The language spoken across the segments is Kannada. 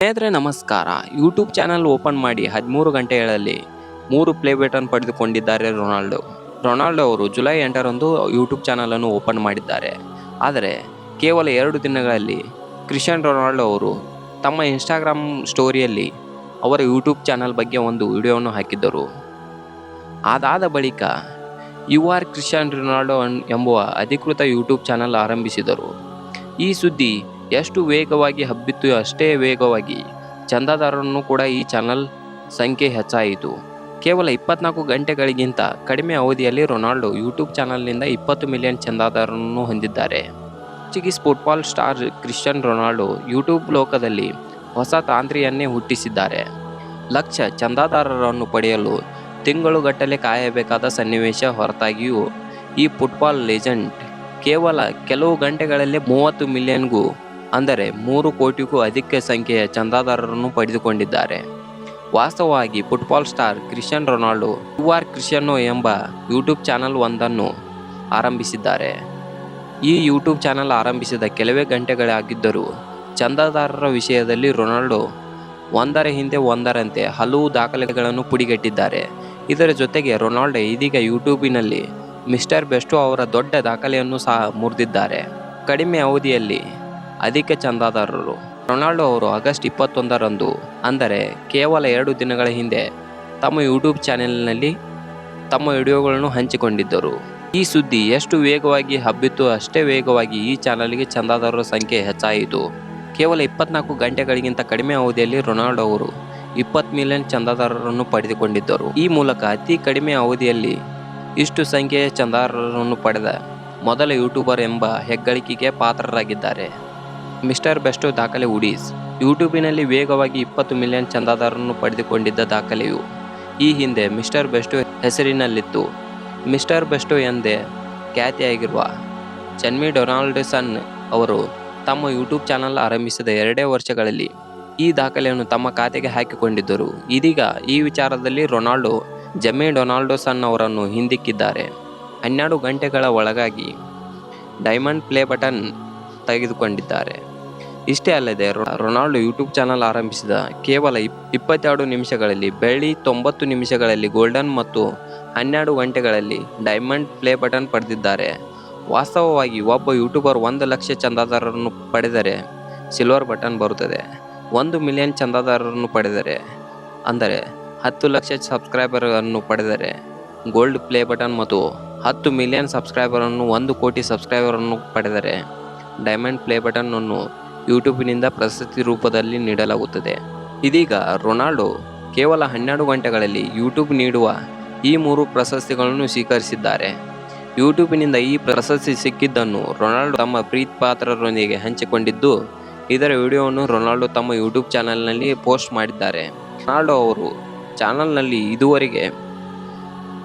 ಸ್ನೇಹಿತರೆ, ನಮಸ್ಕಾರ. ಯೂಟ್ಯೂಬ್ ಚಾನಲ್ ಓಪನ್ ಮಾಡಿ ಹದಿಮೂರು ಗಂಟೆಗಳಲ್ಲಿ ಮೂರು ಪ್ಲೇ ಬಟನ್ ಪಡೆದುಕೊಂಡಿದ್ದಾರೆ ರೊನಾಲ್ಡೋ. ರೊನಾಲ್ಡೋ ಅವರು ಜುಲೈ ಎಂಟರಂದು ಯೂಟ್ಯೂಬ್ ಚಾನಲನ್ನು ಓಪನ್ ಮಾಡಿದ್ದಾರೆ. ಆದರೆ, ಕೇವಲ ಎರಡು ದಿನಗಳಲ್ಲಿ ಕ್ರಿಶ್ಚಿಯನ್ ರೊನಾಲ್ಡೋ ಅವರು ತಮ್ಮ ಇನ್ಸ್ಟಾಗ್ರಾಮ್ ಸ್ಟೋರಿಯಲ್ಲಿ ಅವರ ಯೂಟ್ಯೂಬ್ ಚಾನಲ್ ಬಗ್ಗೆ ಒಂದು ವಿಡಿಯೋವನ್ನು ಹಾಕಿದ್ದರು. ಅದಾದ ಬಳಿಕ ಯು ಆರ್ ಕ್ರಿಶ್ಚಿಯನ್ ರೊನಾಲ್ಡೋ ಎಂಬುವ ಅಧಿಕೃತ ಯೂಟ್ಯೂಬ್ ಚಾನಲ್ ಆರಂಭಿಸಿದರು. ಈ ಸುದ್ದಿ ಎಷ್ಟು ವೇಗವಾಗಿ ಹಬ್ಬಿತ್ತು ಅಷ್ಟೇ ವೇಗವಾಗಿ. ಚಂದಾದಾರರನ್ನು ಕೂಡ ಈ ಚಾನಲ್ ಸಂಖ್ಯೆ ಹೆಚ್ಚಾಯಿತು. ಕೇವಲ ಇಪ್ಪತ್ನಾಲ್ಕು ಗಂಟೆಗಳಿಗಿಂತ ಕಡಿಮೆ ಅವಧಿಯಲ್ಲಿ ರೊನಾಲ್ಡೋ ಯೂಟ್ಯೂಬ್ ಚಾನಲ್ನಿಂದ ಇಪ್ಪತ್ತು ಮಿಲಿಯನ್ ಚಂದಾದಾರರನ್ನು ಹೊಂದಿದ್ದಾರೆ. Portuguese football star Cristiano Ronaldo YouTube ಲೋಕದಲ್ಲಿ ಹೊಸ ತಾಂತ್ರಿಯನ್ನೇ ಹುಟ್ಟಿಸಿದ್ದಾರೆ. ಲಕ್ಷ ಚಂದಾದಾರರನ್ನು ಪಡೆಯಲು ತಿಂಗಳುಗಟ್ಟಲೆ ಕಾಯಬೇಕಾದ ಸನ್ನಿವೇಶ ಹೊರತಾಗಿಯೂ ಈ ಫುಟ್ಬಾಲ್ ಲೆಜೆಂಡ್ ಕೇವಲ ಕೆಲವು ಗಂಟೆಗಳಲ್ಲೇ ಮೂವತ್ತು ಮಿಲಿಯನ್ಗೂ ಅಂದರೆ ಮೂರು ಕೋಟಿಗೂ ಅಧಿಕ ಸಂಖ್ಯೆಯ ಚಂದಾದಾರರನ್ನು ಪಡೆದುಕೊಂಡಿದ್ದಾರೆ. ವಾಸ್ತವವಾಗಿ football star Cristiano Ronaldo U R Cristiano ಎಂಬ ಯೂಟ್ಯೂಬ್ ಚಾನಲ್ ಒಂದನ್ನು ಆರಂಭಿಸಿದ್ದಾರೆ. ಈ ಯೂಟ್ಯೂಬ್ ಚಾನಲ್ ಆರಂಭಿಸಿದ ಕೆಲವೇ ಗಂಟೆಗಳಾಗಿದ್ದರೂ ಚಂದಾದಾರರ ವಿಷಯದಲ್ಲಿ ರೊನಾಲ್ಡೋ ಒಂದರ ಹಿಂದೆ ಒಂದರಂತೆ ಹಲವು ದಾಖಲೆಗಳನ್ನು ಪುಡಿಗಟ್ಟಿದ್ದಾರೆ. ಇದರ ಜೊತೆಗೆ ರೊನಾಲ್ಡೋ ಇದೀಗ ಯೂಟ್ಯೂಬಿನಲ್ಲಿ ಮಿಸ್ಟರ್ ಬೆಸ್ಟೋ ಅವರ ದೊಡ್ಡ ದಾಖಲೆಯನ್ನು ಸಹ ಮುರಿದಿದ್ದಾರೆ. ಕಡಿಮೆ ಅವಧಿಯಲ್ಲಿ ಅಧಿಕ ಚಂದಾದಾರರು. ರೊನಾಲ್ಡೋ ಅವರು ಆಗಸ್ಟ್ ಇಪ್ಪತ್ತೊಂದರಂದು ಅಂದರೆ ಕೇವಲ ಎರಡು ದಿನಗಳ ಹಿಂದೆ ತಮ್ಮ ಯೂಟ್ಯೂಬ್ ಚಾನೆಲ್ನಲ್ಲಿ ತಮ್ಮ ವಿಡಿಯೋಗಳನ್ನು ಹಂಚಿಕೊಂಡಿದ್ದರು. ಈ ಸುದ್ದಿ ಎಷ್ಟು ವೇಗವಾಗಿ ಹಬ್ಬಿತ್ತು ಅಷ್ಟೇ ವೇಗವಾಗಿ ಈ ಚಾನಲ್ಗೆ ಚಂದಾದಾರರ ಸಂಖ್ಯೆ ಹೆಚ್ಚಾಯಿತು. ಕೇವಲ ಇಪ್ಪತ್ನಾಲ್ಕು ಗಂಟೆಗಳಿಗಿಂತ ಕಡಿಮೆ ಅವಧಿಯಲ್ಲಿ ರೊನಾಲ್ಡೋ ಅವರು ಇಪ್ಪತ್ತು ಮಿಲಿಯನ್ ಚಂದಾದಾರರನ್ನು ಪಡೆದುಕೊಂಡಿದ್ದರು. ಈ ಮೂಲಕ ಅತಿ ಕಡಿಮೆ ಅವಧಿಯಲ್ಲಿ ಇಷ್ಟು ಸಂಖ್ಯೆಯ ಚಂದಾದಾರರನ್ನು ಪಡೆದ ಮೊದಲ ಯೂಟ್ಯೂಬರ್ ಎಂಬ ಹೆಗ್ಗಳಿಕೆಗೆ ಪಾತ್ರರಾಗಿದ್ದಾರೆ. ಮಿಸ್ಟರ್ ಬೆಸ್ಟೋ ದಾಖಲೆ ಉಡೀಸ್. ಯೂಟ್ಯೂಬಿನಲ್ಲಿ ವೇಗವಾಗಿ ಇಪ್ಪತ್ತು ಮಿಲಿಯನ್ ಚಂದಾದಾರರನ್ನು ಪಡೆದುಕೊಂಡಿದ್ದ ದಾಖಲೆಯು. ಈ ಹಿಂದೆ ಮಿಸ್ಟರ್ ಬೆಸ್ಟೋ ಹೆಸರಿನಲ್ಲಿತ್ತು. ಮಿಸ್ಟರ್ ಬೆಸ್ಟೋ ಎಂದೇ ಖ್ಯಾತಿಯಾಗಿರುವ ಚನ್ಮಿ ಡೊನಾಲ್ಡ್ಸನ್ ಅವರು ತಮ್ಮ ಯೂಟ್ಯೂಬ್ ಚಾನಲ್ ಆರಂಭಿಸಿದ ಎರಡೇ ವರ್ಷಗಳಲ್ಲಿ ಈ ದಾಖಲೆಯನ್ನು ತಮ್ಮ ಖಾತೆಗೆ ಹಾಕಿಕೊಂಡಿದ್ದರು. ಇದೀಗ ಈ ವಿಚಾರದಲ್ಲಿ ರೊನಾಲ್ಡೋ, ಜಮ್ಮಿ ಡೊನಾಲ್ಡೋಸನ್ ಅವರನ್ನು ಹಿಂದಿಕ್ಕಿದ್ದಾರೆ. ಹನ್ನೆರಡು ಗಂಟೆಗಳ ಒಳಗಾಗಿ ಡೈಮಂಡ್ ಪ್ಲೇ ಬಟನ್ ತೆಗೆದುಕೊಂಡಿದ್ದಾರೆ. ಇಷ್ಟೇ ಅಲ್ಲದೆ ರೊನಾಲ್ಡೋ ಯೂಟ್ಯೂಬ್ ಚಾನಲ್ ಆರಂಭಿಸಿದ ಕೇವಲ ಇಪ್- ಇಪ್ಪತ್ತೆರಡು ನಿಮಿಷಗಳಲ್ಲಿ, ಬೆಳ್ಳಿ ತೊಂಬತ್ತು ನಿಮಿಷಗಳಲ್ಲಿ ಗೋಲ್ಡನ್ ಮತ್ತು ಹನ್ನೆರಡು ಗಂಟೆಗಳಲ್ಲಿ ಡೈಮಂಡ್ ಪ್ಲೇ ಬಟನ್ ಪಡೆದಿದ್ದಾರೆ. ವಾಸ್ತವವಾಗಿ ಒಬ್ಬ ಯೂಟ್ಯೂಬರ್ ಒಂದು ಲಕ್ಷ ಚಂದಾದಾರರನ್ನು ಪಡೆದರೆ ಸಿಲ್ವರ್ ಬಟನ್ ಬರುತ್ತದೆ. ಒಂದು ಮಿಲಿಯನ್ ಚಂದಾದಾರರನ್ನು ಪಡೆದರೆ, ಅಂದರೆ ಹತ್ತು ಲಕ್ಷ ಸಬ್ಸ್ಕ್ರೈಬರನ್ನು ಪಡೆದರೆ ಗೋಲ್ಡ್ ಪ್ಲೇ ಬಟನ್ ಮತ್ತು ಹತ್ತು ಮಿಲಿಯನ್ ಸಬ್ಸ್ಕ್ರೈಬರನ್ನು ಒಂದು ಕೋಟಿ ಸಬ್ಸ್ಕ್ರೈಬರನ್ನು ಪಡೆದರೆ ಡೈಮಂಡ್ ಪ್ಲೇ ಬಟನ್ ಅನ್ನು ಯೂಟ್ಯೂಬಿನಿಂದ ಪ್ರಶಸ್ತಿ ರೂಪದಲ್ಲಿ ನೀಡಲಾಗುತ್ತದೆ. ಇದೀಗ ರೊನಾಲ್ಡೋ ಕೇವಲ ಹನ್ನೆರಡು ಗಂಟೆಗಳಲ್ಲಿ ಯೂಟ್ಯೂಬ್ ನೀಡುವ ಈ ಮೂರು ಪ್ರಶಸ್ತಿಗಳನ್ನು ಸ್ವೀಕರಿಸಿದ್ದಾರೆ. ಯೂಟ್ಯೂಬಿನಿಂದ ಈ ಪ್ರಶಸ್ತಿ ಸಿಕ್ಕಿದ್ದನ್ನು ರೊನಾಲ್ಡೋ ತಮ್ಮ ಪ್ರೀತಿಪಾತ್ರರೊಂದಿಗೆ ಹಂಚಿಕೊಂಡಿದ್ದು, ಇದರ ವಿಡಿಯೋವನ್ನು ರೊನಾಲ್ಡೋ ತಮ್ಮ ಯೂಟ್ಯೂಬ್ ಚಾನಲ್ನಲ್ಲಿ ಪೋಸ್ಟ್ ಮಾಡಿದ್ದಾರೆ. ರೊನಾಲ್ಡೋ ಅವರು ಚಾನಲ್ನಲ್ಲಿ ಇದುವರೆಗೆ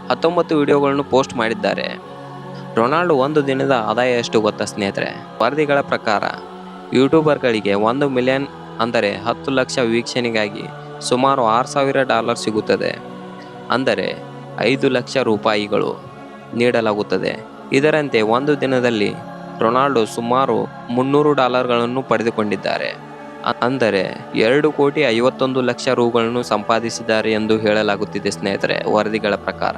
ಹತ್ತೊಂಬತ್ತು ವಿಡಿಯೋಗಳನ್ನು ಪೋಸ್ಟ್ ಮಾಡಿದ್ದಾರೆ. ರೊನಾಲ್ಡೋ ಒಂದು ದಿನದ ಆದಾಯ ಎಷ್ಟು ಗೊತ್ತಾ ಸ್ನೇಹಿತರೆ, ವರದಿಗಳ ಪ್ರಕಾರ ಯೂಟ್ಯೂಬರ್ಗಳಿಗೆ ಒಂದು ಮಿಲಿಯನ್ ಅಂದರೆ ಹತ್ತು ಲಕ್ಷ ವೀಕ್ಷಣೆಗಾಗಿ ಸುಮಾರು ಆರು ಸಾವಿರ ಡಾಲರ್ ಸಿಗುತ್ತದೆ. ಅಂದರೆ ಐದು ಲಕ್ಷ ರೂಪಾಯಿಗಳು ನೀಡಲಾಗುತ್ತದೆ. ಇದರಂತೆ ಒಂದು ದಿನದಲ್ಲಿ ರೊನಾಲ್ಡೊ ಸುಮಾರು ಮುನ್ನೂರು ಡಾಲರ್ಗಳನ್ನು ಪಡೆದುಕೊಂಡಿದ್ದಾರೆ. ಅಂದರೆ ಎರಡು ಕೋಟಿ ಐವತ್ತೊಂದು ಲಕ್ಷ ರೂಗಳನ್ನು ಸಂಪಾದಿಸಿದ್ದಾರೆ ಎಂದು ಹೇಳಲಾಗುತ್ತಿದೆ ಸ್ನೇಹಿತರೆ, ವರದಿಗಳ ಪ್ರಕಾರ.